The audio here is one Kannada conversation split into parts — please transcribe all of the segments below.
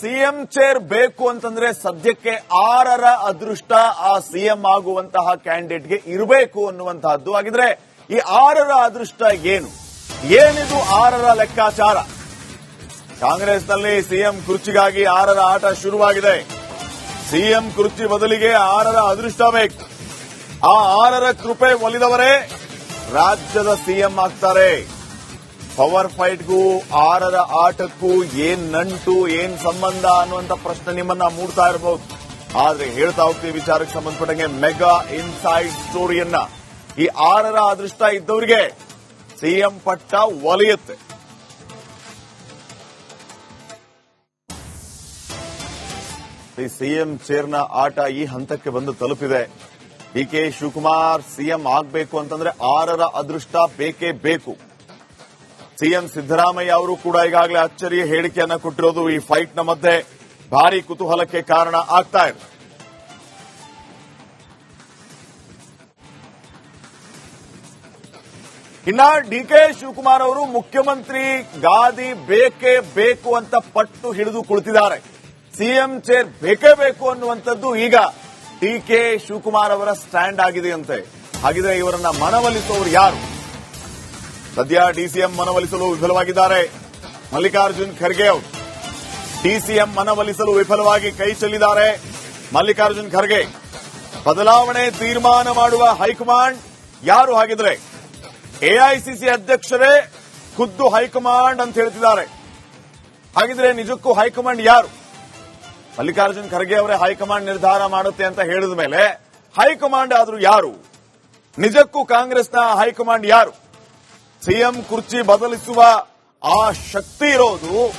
ಸಿಎಂ ಚೇರ್ ಬೇಕು ಅಂತಂದ್ರೆ ಸದ್ಯಕ್ಕೆ ಆರರ ಅದೃಷ್ಟ ಆ ಸಿಎಂ ಆಗುವಂತಹ ಕ್ಯಾಂಡಿಡೇಟ್ಗೆ ಇರಬೇಕು ಅನ್ನುವಂತಹದ್ದು. ಆಗಿದ್ರೆ ಈ ಆರರ ಅದೃಷ್ಟ ಏನು? ಏನಿದು ಆರರ ಲೆಕ್ಕಾಚಾರ? ಕಾಂಗ್ರೆಸ್ನಲ್ಲಿ ಸಿಎಂ ಕುರ್ಚಿಗಾಗಿ ಆರರ ಆಟ ಶುರುವಾಗಿದೆ. ಸಿಎಂ ಕುರ್ಚಿ ಬದಲಿಗೆ ಆರರ ಅದೃಷ್ಟ ಬೇಕು. ಆ ಆರರ ಕೃಪೆ ಒಲಿದವರೇ ರಾಜ್ಯದ ಸಿಎಂ ಆಗ್ತಾರೆ. ಪವರ್ ಫೈಟ್ಗೂ ಆರರ ಆಟಕ್ಕೂ ಏನ್ ನಂಟು, ಏನ್ ಸಂಬಂಧ ಅನ್ನುವಂತ ಪ್ರಶ್ನೆ ನಿಮ್ಮನ್ನ ಮೂಡ್ತಾ ಇರಬಹುದು ಆದ್ರೆ ಹೇಳ್ತಾ ಹೋಗ್ತೀವಿ ವಿಚಾರಕ್ಕೆ ಸಂಬಂಧಪಟ್ಟಂಗೆ ಮೆಗಾ ಇನ್ಸೈಡ್ ಸ್ಟೋರಿಯನ್ನ. ಈ ಆರರ ಅದೃಷ್ಟ ಇದ್ದವರಿಗೆ ಸಿಎಂ ಪಟ್ಟ ಒಲಿಯುತ್ತೆ. ಈ ಸಿಎಂ ಚೇರ್ನ ಆಟ ಈ ಹಂತಕ್ಕೆ ಬಂದು ತಲುಪಿದೆ. ಡಿ ಕೆ ಶಿವಕುಮಾರ್ ಸಿಎಂ ಆಗಬೇಕು ಅಂತಂದ್ರೆ ಆರರ ಅದೃಷ್ಟ ಬೇಕೇ ಬೇಕು. ಸಿಎಂ ಸಿದ್ದರಾಮಯ್ಯ ಅವರು ಕೂಡ ಈಗಾಗಲೇ ಅಚ್ಚರಿಯ ಹೇಳಿಕೆಯನ್ನ ಕೊಟ್ಟಿರೋದು ಈ ಫೈಟ್ನ ಮಧ್ಯೆ ಭಾರಿ ಕುತೂಹಲಕ್ಕೆ ಕಾರಣ ಆಗ್ತಾ ಇದೆ ಇನ್ನ ಡಿಕೆ ಶಿವಕುಮಾರ್ ಅವರು ಮುಖ್ಯಮಂತ್ರಿ ಗಾದಿ ಬೇಕೇ ಬೇಕು ಅಂತ ಪಟ್ಟು ಹಿಡಿದು ಕುಳಿತಿದ್ದಾರೆ. ಸಿಎಂ ಚೇರ್ ಬೇಕೇ ಬೇಕು ಅನ್ನುವಂಥದ್ದು ಈಗ ಡಿಕೆ ಶಿವಕುಮಾರ್ ಅವರ ಸ್ಟ್ಯಾಂಡ್ ಆಗಿದೆಯಂತೆ ಹಾಗಿದ್ರೆ ಇವರನ್ನ ಮನವೊಲಿಸುವವರು ಯಾರು? ಸದ್ಯ ಡಿಸಿಎಂ ಮನವೊಲಿಸಲು ವಿಫಲವಾಗಿದ್ದಾರೆ. ಮಲ್ಲಿಕಾರ್ಜುನ್ ಖರ್ಗೆ ಅವರು ಡಿಸಿಎಂ ಮನವೊಲಿಸಲು ವಿಫಲವಾಗಿ ಕೈ ಚೆಲ್ಲಿದ್ದಾರೆ. ಮಲ್ಲಿಕಾರ್ಜುನ್ ಖರ್ಗೆ ಬದಲಾವಣೆ ತೀರ್ಮಾನ ಮಾಡುವ ಹೈಕಮಾಂಡ್ ಯಾರು ಹಾಗಿದ್ರೆ? ಎಐಸಿಸಿ ಅಧ್ಯಕ್ಷರೇ ಖುದ್ದು ಹೈಕಮಾಂಡ್ ಅಂತ ಹೇಳ್ತಿದ್ದಾರೆ. ಹಾಗಿದ್ರೆ ನಿಜಕ್ಕೂ ಹೈಕಮಾಂಡ್ ಯಾರು? ಮಲ್ಲಿಕಾರ್ಜುನ್ ಖರ್ಗೆ ಅವರೇ ಹೈಕಮಾಂಡ್ ನಿರ್ಧಾರ ಮಾಡುತ್ತೆ ಅಂತ ಹೇಳಿದ ಮೇಲೆ ಹೈಕಮಾಂಡ್ ಆದ್ರೂ ಯಾರು? ನಿಜಕ್ಕೂ ಕಾಂಗ್ರೆಸ್ನ ಹೈಕಮಾಂಡ್ ಯಾರು? ಸಿಎಂ ಕುರ್ಚಿ ಬದಲಿಸುವ ಆ ಶಕ್ತಿ ಇರೋದು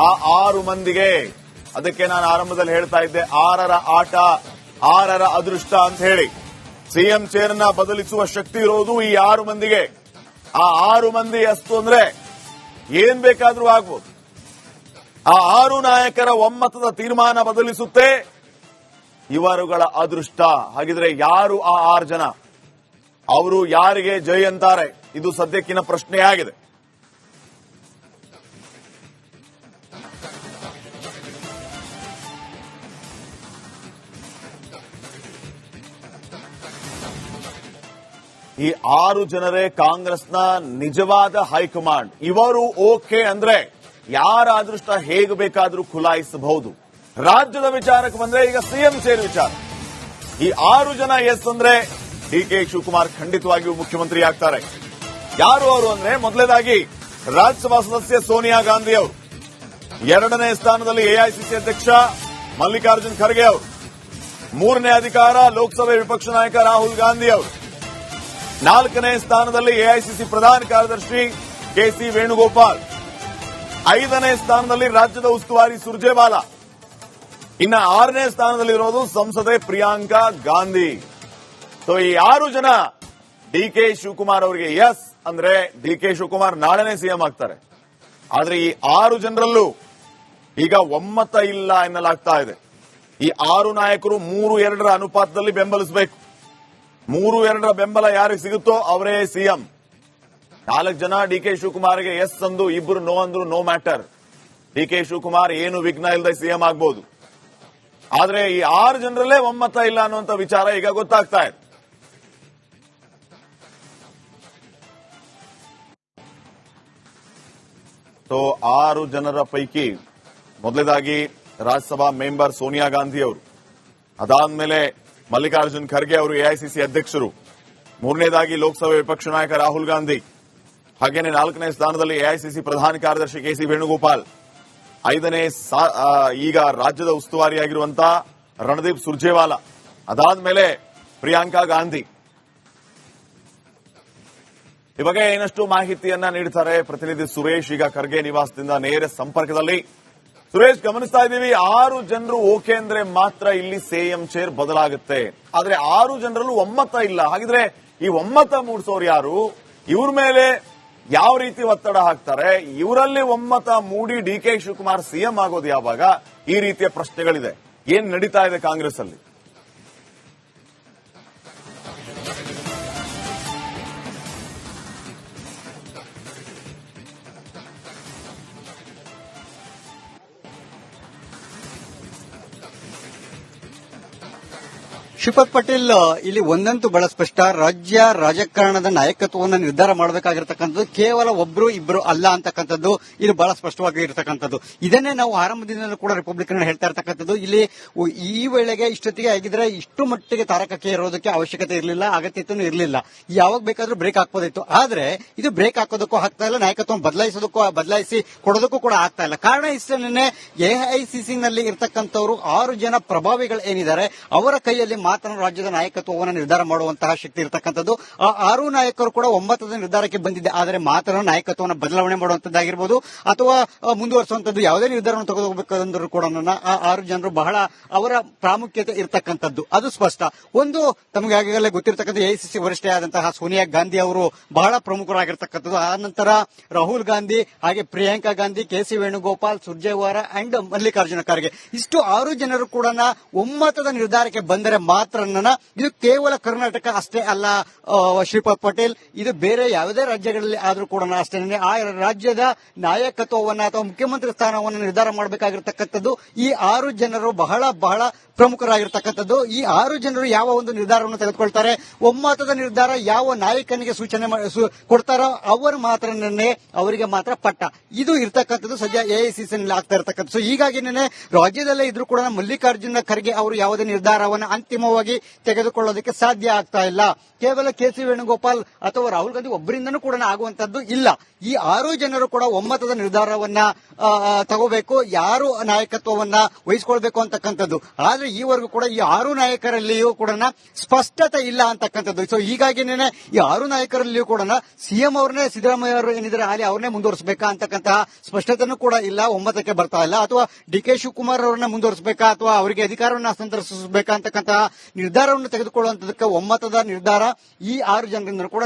ಆ ಆರು ಮಂದಿಗೆ. ಅದಕ್ಕೆ ನಾನು ಆರಂಭದಲ್ಲಿ ಹೇಳ್ತಾ ಇದ್ದೆ, ಆರರ ಆಟ, ಆರರ ಅದೃಷ್ಟ ಅಂತ ಹೇಳಿ. ಸಿಎಂ ಚೇರ್ನ ಬದಲಿಸುವ ಶಕ್ತಿ ಇರೋದು ಈ ಆರು ಮಂದಿಗೆ. ಆ ಆರು ಮಂದಿ ಅಸ್ತು ಅಂದ್ರೆ ಏನ್ ಬೇಕಾದ್ರೂ ಆಗ್ಬೋದು. ಆ ಆರು ನಾಯಕರ ಒಮ್ಮತದ ತೀರ್ಮಾನ ಬದಲಿಸುತ್ತೆ. ಇವರುಗಳ ಅದೃಷ್ಟ. ಹಾಗಿದ್ರೆ ಯಾರು ಆ ಆರು ಜನ? ಅವರು ಯಾರಿಗೆ ಜೈ ಅಂತಾರೆ? ಇದು ಸದ್ಯಕ್ಕಿನ ಪ್ರಶ್ನೆಯಾಗಿದೆ. ಈ ಆರು ಜನರೇ ಕಾಂಗ್ರೆಸ್ನ ನಿಜವಾದ ಹೈಕಮಾಂಡ್. ಇವರು ಓಕೆ ಅಂದ್ರೆ ಯಾರ ಅದೃಷ್ಟ ಹೇಗೆ ಬೇಕಾದರೂ ಖುಲಾಯಿಸಬಹುದು. ರಾಜ್ಯದ ವಿಚಾರಕ್ಕೆ ಬಂದ್ರೆ ಈಗ ಸಿಎಂ ಸೇರಿ ವಿಚಾರ. ಈ ಆರು ಜನ ಎಸ್ ಅಂದ್ರೆ ಡಿ ಕೆ ಶಿವಕುಮಾರ್ ಖಂಡಿತವಾಗಿಯೂ ಮುಖ್ಯಮಂತ್ರಿ ಆಗ್ತಾರೆ ಯಾರು ಅವರು ಅಂದ್ರೆ ಮೊದಲನೇದಾಗಿ ರಾಜ್ಯಸಭಾ ಸದಸ್ಯ ಸೋನಿಯಾ ಗಾಂಧಿ ಅವರು ಎರಡನೇ ಸ್ಥಾನದಲ್ಲಿ ಎಐಸಿಸಿ ಅಧ್ಯಕ್ಷ ಮಲ್ಲಿಕಾರ್ಜುನ್ ಖರ್ಗೆ ಅವರು. ಮೂರನೇ ಅಧಿಕಾರ ಲೋಕಸಭೆ ವಿಪಕ್ಷ ನಾಯಕ ರಾಹುಲ್ ಗಾಂಧಿ ಅವರು ನಾಲ್ಕನೇ ಸ್ಥಾನದಲ್ಲಿ ಎಐಸಿಸಿ ಪ್ರಧಾನ ಕಾರ್ಯದರ್ಶಿ ಕೆಸಿ ವೇಣುಗೋಪಾಲ್. ಐದನೇ ಸ್ಥಾನದಲ್ಲಿ ರಾಜ್ಯದ ಉಸ್ತುವಾರಿ ಸುರ್ಜೇವಾಲಾ. ಇನ್ನ ಆರನೇ ಸ್ಥಾನದಲ್ಲಿರೋದು ಸಂಸದೆ ಪ್ರಿಯಾಂಕಾ ಗಾಂಧಿ. ಸೊ ಈ ಆರು ಜನ ಡಿ ಕೆ ಶಿವಕುಮಾರ್ ಅವರಿಗೆ ಎಸ್ ಅಂದ್ರೆ ಡಿ ಕೆ ಶಿವಕುಮಾರ್ ನಾಳೆನೇ ಸಿಎಂ ಆಗ್ತಾರೆ. ಆದ್ರೆ ಈ ಆರು ಜನರಲ್ಲೂ ಈಗ ಒಮ್ಮತ ಇಲ್ಲ ಎನ್ನಲಾಗ್ತಾ ಇದೆ. ಈ ಆರು ನಾಯಕರು ಮೂರು ಎರಡರ ಅನುಪಾತದಲ್ಲಿ ಬೆಂಬಲಿಸಬೇಕು. ಮೂರು ಎರಡರ ಬೆಂಬಲ ಯಾರಿಗೆ ಸಿಗುತ್ತೋ ಅವರೇ ಸಿಎಂ. ನಾಲ್ಕು ಜನ ಡಿ ಕೆ ಶಿವಕುಮಾರ್ಗೆ ಎಸ್ ಅಂದು ಇಬ್ಬರು ನೋ ಅಂದ್ರು, no matter. D K Shivakumar ಏನು ವಿಘ್ನ ಇಲ್ಲದೆ ಸಿಎಂ ಆಗ್ಬಹುದು ಆದ್ರೆ ಈ ಆರು ಜನರಲ್ಲೇ ಒಮ್ಮತ ಇಲ್ಲ ಅನ್ನುವಂತ ವಿಚಾರ ಈಗ ಗೊತ್ತಾಗ್ತಾ ಇದೆ. ಸೊ ಆರು ಜನರ ಪೈಕಿ ಮೊದಲನೇದಾಗಿ ರಾಜ್ಯಸಭಾ ಮೆಂಬರ್ ಸೋನಿಯಾ ಗಾಂಧಿ ಅವರು. ಅದಾದ್ಮೇಲೆ ಮಲ್ಲಿಕಾರ್ಜುನ್ ಖರ್ಗೆ ಅವರು ಎಐಸಿಸಿ ಅಧ್ಯಕ್ಷರು. ಮೂರನೇದಾಗಿ ಲೋಕಸಭೆ ವಿಪಕ್ಷ ನಾಯಕ ರಾಹುಲ್ ಗಾಂಧಿ. ಹಾಗೇನೆ ನಾಲ್ಕನೇ ಸ್ಥಾನದಲ್ಲಿ ಎಐಸಿಸಿ ಪ್ರಧಾನ ಕಾರ್ಯದರ್ಶಿ ಕೆಸಿ ವೇಣುಗೋಪಾಲ್. ಐದನೇ ಈಗ ರಾಜ್ಯದ ಉಸ್ತುವಾರಿಯಾಗಿರುವಂತಹ ರಣದೀಪ್ ಸುರ್ಜೇವಾಲಾ. ಅದಾದ್ಮೇಲೆ ಪ್ರಿಯಾಂಕಾ ಗಾಂಧಿ. ಈ ಬಗ್ಗೆ ಇನ್ನಷ್ಟು ಮಾಹಿತಿಯನ್ನ ನೀಡ್ತಾರೆ ಪ್ರತಿನಿಧಿ ಸುರೇಶ್. ಈಗ ಖರ್ಗೆ ನಿವಾಸದಿಂದ ನೇರ ಸಂಪರ್ಕದಲ್ಲಿ. ಸುರೇಶ್, ಗಮನಿಸ್ತಾ ಇದ್ದೀವಿ, ಆರು ಜನರು ಓಕೆ ಅಂದ್ರೆ ಮಾತ್ರ ಇಲ್ಲಿ ಸಿಎಂ ಚೇರ್ ಬದಲಾಗುತ್ತೆ. ಆದ್ರೆ ಆರು ಜನರಲ್ಲೂ ಒಮ್ಮತ ಇಲ್ಲ. ಹಾಗಿದ್ರೆ ಈ ಒಮ್ಮತ ಮೂಡಿಸೋರು ಯಾರು? ಇವ್ರ ಮೇಲೆ ಯಾವ ರೀತಿ ಒತ್ತಡ ಹಾಕ್ತಾರೆ? ಇವರಲ್ಲಿ ಒಮ್ಮತ ಮೂಡಿ ಡಿ ಕೆ ಶಿವಕುಮಾರ್ ಸಿಎಂ ಆಗೋದು ಯಾವಾಗ? ಈ ರೀತಿಯ ಪ್ರಶ್ನೆಗಳಿದೆ. ಏನ್ ನಡೀತಾ ಇದೆ ಕಾಂಗ್ರೆಸ್ ಅಲ್ಲಿ ಶಿಪತ್ ಪಟೇಲ್ ಇಲ್ಲಿ ಒಂದಂತೂ ಬಹಳ ಸ್ಪಷ್ಟ. ರಾಜ್ಯ ರಾಜಕಾರಣದ ನಾಯಕತ್ವವನ್ನು ನಿರ್ಧಾರ ಮಾಡಬೇಕಾಗಿರ್ತಕ್ಕಂಥದ್ದು ಕೇವಲ ಒಬ್ರು ಇಬ್ರು ಅಲ್ಲ ಅಂತಕ್ಕಂಥದ್ದು ಇದು ಬಹಳ ಸ್ಪಷ್ಟವಾಗಿ ಇರತಕ್ಕಂಥದ್ದು. ಇದನ್ನೇ ನಾವು ಆರಂಭದಿಂದಲೂ ಕೂಡ ರಿಪಬ್ಲಿಕನ್ ಹೇಳ್ತಾ ಇರ್ತಕ್ಕಂಥದ್ದು. ಇಲ್ಲಿ ಈ ವೇಳೆಗೆ ಇಷ್ಟೊತ್ತಿಗೆ ಆಗಿದ್ರೆ ಇಷ್ಟು ಮಟ್ಟಿಗೆ ತಾರಕಕ್ಕೆ ಇರೋದಕ್ಕೆ ಅವಶ್ಯಕತೆ ಇರಲಿಲ್ಲ ಅಗತ್ಯತೆಯೂ ಇರಲಿಲ್ಲ. ಯಾವಾಗ ಬೇಕಾದ್ರೂ ಬ್ರೇಕ್ ಹಾಕೋದಿತ್ತು ಆದ್ರೆ ಇದು ಬ್ರೇಕ್ ಹಾಕೋದಕ್ಕೂ ಆಗ್ತಾ ಇಲ್ಲ, ನಾಯಕತ್ವ ಬದಲಾಯಿಸೋದಕ್ಕೂ, ಬದಲಾಯಿಸಿ ಕೊಡೋದಕ್ಕೂ ಕೂಡ ಆಗ್ತಾ ಇಲ್ಲ. ಕಾರಣ ಇಷ್ಟನ್ನೇ ಎಐಸಿಸಿ ನಲ್ಲಿ ಇರ್ತಕ್ಕಂಥವ್ರು ಆರು ಜನ ಪ್ರಭಾವಿಗಳು ಏನಿದ್ದಾರೆ ಅವರ ಕೈಯಲ್ಲಿ ಮಾತ್ರ ರಾಜ್ಯದ ನಾಯಕತ್ವವನ್ನು ನಿರ್ಧಾರ ಮಾಡುವಂತಹ ಶಕ್ತಿ ಇರತಕ್ಕಂಥದ್ದು. ಆ ಆರು ನಾಯಕರು ಕೂಡ ಒಂಬತ್ತದ ನಿರ್ಧಾರಕ್ಕೆ ಬಂದಿದೆ. ಆದರೆ ಮಾತ್ರ ನಾಯಕತ್ವವನ್ನು ಬದಲಾವಣೆ ಮಾಡುವಂತದ್ದಾಗಿರಬಹುದು ಅಥವಾ ಮುಂದುವರೆಸುವಂತದ್ದು ಯಾವುದೇ ನಿರ್ಧಾರವನ್ನು ತೆಗೆದುಕೋಬೇಕಂದ್ರೂ ಕೂಡ ಆ ಆರು ಜನರು ಬಹಳ ಅವರ ಪ್ರಾಮುಖ್ಯತೆ ಇರತಕ್ಕಂಥದ್ದು. ಅದು ಸ್ಪಷ್ಟ. ಒಂದು, ತಮಗೆ ಈಗಾಗಲೇ ಗೊತ್ತಿರತಕ್ಕಂಥ ಎಐಸಿಸಿ ವರಿಷ್ಠೆ ಆದಂತಹ ಸೋನಿಯಾ ಗಾಂಧಿ ಅವರು ಬಹಳ ಪ್ರಮುಖರಾಗಿರ್ತಕ್ಕಂಥದ್ದು. ಆ ನಂತರ ರಾಹುಲ್ ಗಾಂಧಿ, ಹಾಗೆ Priyanka Gandhi, K C Venugopal Surjewala and Mallikarjuna Kharge. ಇಷ್ಟು ಆರು ಜನರು ಕೂಡ ಒಮ್ಮತದ ನಿರ್ಧಾರಕ್ಕೆ ಬಂದರೆ ಮಾತ್ರ ಇದು ಕೇವಲ ಕರ್ನಾಟಕ ಅಷ್ಟೇ ಅಲ್ಲ ಶ್ರೀಪಾದ್ ಪಟೇಲ್. ಇದು ಬೇರೆ ಯಾವುದೇ ರಾಜ್ಯಗಳಲ್ಲಿ ಆದರೂ ಕೂಡ ಅಷ್ಟೇ. ಆ ರಾಜ್ಯದ ನಾಯಕತ್ವವನ್ನ ಅಥವಾ ಮುಖ್ಯಮಂತ್ರಿ ಸ್ಥಾನವನ್ನು ನಿರ್ಧಾರ ಮಾಡಬೇಕಾಗಿರ್ತಕ್ಕಂಥದ್ದು, ಈ ಆರು ಜನರು ಬಹಳ ಬಹಳ ಪ್ರಮುಖರಾಗಿರ್ತಕ್ಕಂಥದ್ದು. ಈ ಆರು ಜನರು ಯಾವ ಒಂದು ನಿರ್ಧಾರವನ್ನು ತೆಗೆದುಕೊಳ್ತಾರೆ, ಒಮ್ಮತದ ನಿರ್ಧಾರ ಯಾವ ನಾಯಕನಿಗೆ ಸೂಚನೆ ಕೊಡ್ತಾರೋ ಅವರು ಮಾತ್ರ ಅವರಿಗೆ ಮಾತ್ರ ಪಟ್ಟ. ಇದು ಇರ್ತಕ್ಕಂಥದ್ದು ಸದ್ಯ ಎಐಸಿಸಿ ಆಗ್ತಾ ಇರತಕ್ಕಂಥ ಸೊ ಹೀಗಾಗಿ ರಾಜ್ಯದಲ್ಲೇ ಇದ್ರೂ ಕೂಡ ಮಲ್ಲಿಕಾರ್ಜುನ ಖರ್ಗೆ ಅವರು ಯಾವುದೇ ನಿರ್ಧಾರವನ್ನು ಅಂತಿಮವಾಗಿ ತೆಗೆದುಕೊಳ್ಳೋದಕ್ಕೆ ಸಾಧ್ಯ ಆಗ್ತಾ ಇಲ್ಲ. ಕೇವಲ ಕೆ ಸಿ ವೇಣುಗೋಪಾಲ್ ಅಥವಾ ರಾಹುಲ್ ಗಾಂಧಿ ಒಬ್ಬರಿಂದನೂ ಕೂಡ ಆಗುವಂತದ್ದು ಇಲ್ಲ. ಈ ಆರು ಜನರು ಕೂಡ ಒಮ್ಮತದ ನಿರ್ಧಾರವನ್ನ ತಗೋಬೇಕು. ಯಾರು ನಾಯಕತ್ವವನ್ನ ವಹಿಸ್ಕೊಳ್ಬೇಕು ಅಂತಕ್ಕಂಥದ್ದು. ಆದ್ರೆ ಈವರೆಗೂ ಕೂಡ ಈ ಆರು ನಾಯಕರಲ್ಲಿಯೂ ಕೂಡ ಸ್ಪಷ್ಟತೆ ಇಲ್ಲ ಅಂತಕ್ಕಂಥದ್ದು. ಸೊ ಹೀಗಾಗಿನೇ ಈ ಆರು ನಾಯಕರಲ್ಲಿಯೂ ಕೂಡ ಸಿಎಂ ಅವ್ರನ್ನೇ, ಸಿದ್ದರಾಮಯ್ಯ ಅವರು ಏನಿದ್ರೆ ಅಲ್ಲಿ ಅವ್ರನ್ನೇ ಮುಂದುವರಿಸಬೇಕಾ ಅಂತಕ್ಕಂತಹ ಸ್ಪಷ್ಟತೆನೂ ಕೂಡ ಇಲ್ಲ, ಒಮ್ಮತಕ್ಕೆ ಬರ್ತಾ ಇಲ್ಲ. ಅಥವಾ ಡಿ ಕೆ ಶಿವಕುಮಾರ್ ಅವರನ್ನ ಮುಂದುವರಿಸಬೇಕಾ ಅಥವಾ ಅವರಿಗೆ ಅಧಿಕಾರವನ್ನು ಹಸ್ತಾಂತರಿಸಬೇಕಾ ಅಂತಕ್ಕಂತಹ ನಿರ್ಧಾರವನ್ನು ತೆಗೆದುಕೊಳ್ಳುವಂತದಕ್ಕೆ ಒಮ್ಮತದ ನಿರ್ಧಾರ ಈ ಆರು ಜನರಿಂದ ಕೂಡ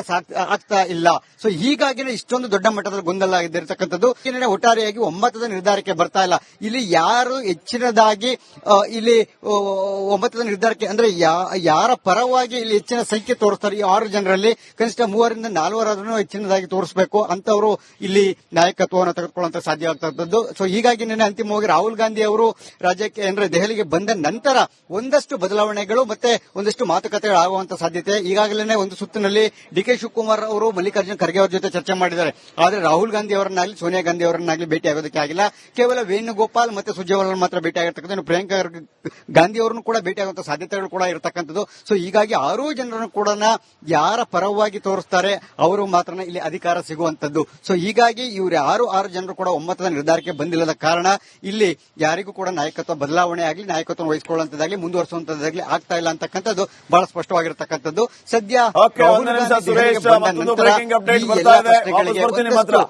ಆಗ್ತಾ ಇಲ್ಲ. ಸೊ ಹೀಗಾಗಿನೇ ಇಷ್ಟೊಂದು ದೊಡ್ಡ ಮಟ್ಟದ ಗೊಂದಲ ಇದ್ದಿರತಕ್ಕಂಥದ್ದು ಒಟ್ಟಾರೆಯಾಗಿ ಒಮ್ಮತದ ನಿರ್ಧಾರಕ್ಕೆ ಬರ್ತಾ ಇಲ್ಲ. ಇಲ್ಲಿ ಯಾರು ಹೆಚ್ಚಿನದಾಗಿ ಇಲ್ಲಿ ಒಮ್ಮತದ ನಿರ್ಧಾರಕ್ಕೆ ಅಂದ್ರೆ ಯಾರ ಪರವಾಗಿ ಇಲ್ಲಿ ಹೆಚ್ಚಿನ ಸಂಖ್ಯೆ ತೋರಿಸ್ತಾರೆ ಈ ಆರು ಜನರಲ್ಲಿ, ಕನಿಷ್ಠ ಮೂವರಿಂದ ನಾಲ್ವರಾದ್ರೂ ಹೆಚ್ಚಿನದಾಗಿ ತೋರಿಸಬೇಕು ಅಂತವರು ಇಲ್ಲಿ ನಾಯಕತ್ವವನ್ನು ತೆಗೆದುಕೊಳ್ಳುವಂತ ಸಾಧ್ಯ ಆಗ್ತಕ್ಕಂಥದ್ದು. ಸೊ ಹೀಗಾಗಿ ನಿನ್ನೆ ಅಂತಿಮವಾಗಿ ರಾಹುಲ್ ಗಾಂಧಿ ಅವರು ರಾಜ್ಯಕ್ಕೆ ಅಂದ್ರೆ ದೆಹಲಿಗೆ ಬಂದ ನಂತರ ಒಂದಷ್ಟು ಬದಲಾವಣೆಗಳು ಮತ್ತೆ ಒಂದಿಷ್ಟು ಮಾತುಕತೆಗಳು ಆಗುವಂತ ಸಾಧ್ಯತೆ. ಈಗಾಗಲೇ ಒಂದು ಸುತ್ತಿನಲ್ಲಿ ಡಿ ಕೆ ಶಿವಕುಮಾರ್ ಅವರು ಮಲ್ಲಿಕಾರ್ಜುನ ಖರ್ಗೆ ಅವರ ಜೊತೆ ಚರ್ಚೆ ಮಾಡಿದ್ದಾರೆ. ಆದರೆ ರಾಹುಲ್ ಗಾಂಧಿ ಅವರನ್ನಾಗಲಿ, ಸೋನಿಯಾ ಗಾಂಧಿ ಅವರನ್ನಾಗಲಿ ಭೇಟಿ ಆಗೋದಕ್ಕೆ ಆಗಿಲ್ಲ. ಕೇವಲ ವೇಣುಗೋಪಾಲ್ ಮತ್ತೆ ಸುರ್ಜೇವಾಲ ಮಾತ್ರ ಭೇಟಿ ಆಗಿರ್ತಕ್ಕಂಥ ಪ್ರಿಯಾಂಕಾ ಗಾಂಧಿ ಅವರನ್ನು ಕೂಡ ಭೇಟಿ ಆಗುವಂತ ಸಾಧ್ಯತೆಗಳು ಕೂಡ ಇರತಕ್ಕಂಥದ್ದು. ಸೊ ಹೀಗಾಗಿ ಆರು ಜನರನ್ನು ಕೂಡ ಯಾರ ಪರವಾಗಿ ತೋರಿಸ್ತಾರೆ, ಅವರು ಮಾತ್ರ ಇಲ್ಲಿ ಅಧಿಕಾರ ಸಿಗುವಂತದ್ದು ಸೊ ಹೀಗಾಗಿ ಇವರು ಯಾರು ಆರು ಜನರು ಕೂಡ ಒಮ್ಮತದ ನಿರ್ಧಾರಕ್ಕೆ ಬಂದಿಲ್ಲದ ಕಾರಣ ಇಲ್ಲಿ ಯಾರಿಗೂ ಕೂಡ ನಾಯಕತ್ವ ಬದಲಾವಣೆ ಆಗಲಿ, ನಾಯಕತ್ವ ವಹಿಸಿಕೊಳ್ಳುವಂತದ್ದಾಗಲಿ, ಮುಂದುವರಿಸುವಂತದ್ದಾಗಲಿ ಆಗ್ತಾ ಇಲ್ಲ ಅಂತಕ್ಕಂಥದ್ದು ಬಹಳ ಸ್ಪಷ್ಟವಾಗಿರತಕ್ಕಂಥದ್ದು. ಸದ್ಯ ರಾಹುಲ್ ಗಾಂಧಿ ದೆಹಲಿಗೆ ಬಂದ ನಂತರ ಅಪ್ಡೇಟ್ ಈ ಎಲ್ಲ ಪ್ರಶ್ನೆಗಳಿಗೆ